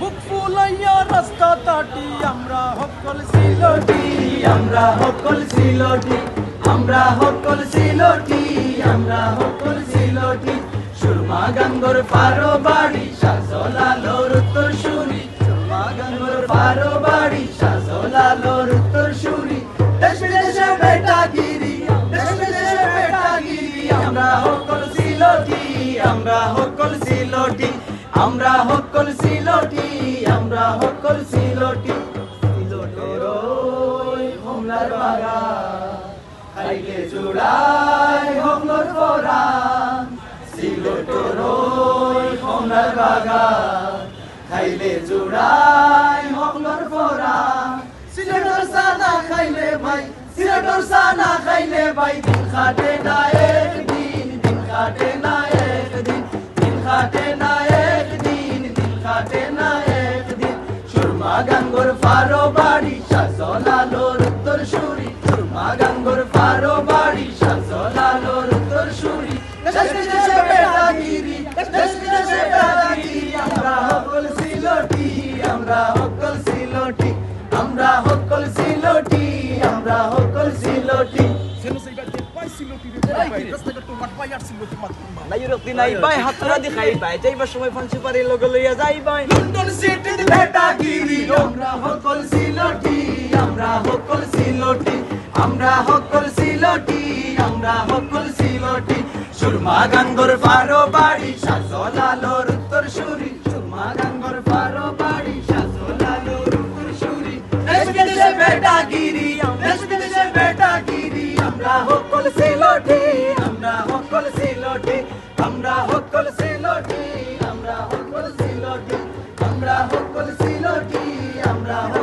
বুক ফুলাইয়া রাস্তা তাটি, আমরা হকল সিলটি, আমরা হকল সিলটি, আমরা হকল সিলটি, আমরা হকল সিলটি। সুরমা গঙ্গর পারো বাড়ি সাজলালোর উত্তর সুরি। সুরমা গঙ্গর পারো বাড়ি সাজলালোর উত্তর সুরি। দেশ বিদেশে বেটাগিরি দেশ বিদেশে বেটাগিরি আমরা হকল সিলটি, আমরা হকল সিলটি। আমরা হকল সিলটি, আমরা হকল সিলটি। সিলটের হোমলার বাগা খাইলে জোড়াই হোমলার পরাণ সিলটের হোমলার বাগা খাইলে জোড়াই হোমলার পরাণ সিলেটর সানা খাইলে ভাই, সিলেটর সানা খাইলে ভাই দিন খাটে না একদিন গাঙ্গর ফারো বাড়ি শাসলালোর উত্তর সুরি সুরমা গাঙ্গর ফারো বাড়ি শাসলালোর উত্তর সুরি আমরা হকল সিলটি আমরা হকল সিলটি আমরা হকল সিলটি আমরা হকল সিলটি সময় ফান্সি পারি লগে লইয়া যাই বাই বেটাগিরি আমরা হকল সিলটি, আমরা হকল সিলটি, আমরা হকল সিলটি, আমরা হকল সিলটি। সুরমা গাঙ্গর ফারো বাড়ি শাসলালোর উত্তর সুরি। সুরমা গাঙ্গর ফারো বাড়ি শাসলালোর উত্তর সুরি। দেশ বিদেশে বেটাগিরি, দেশ আমরা হকল আমরা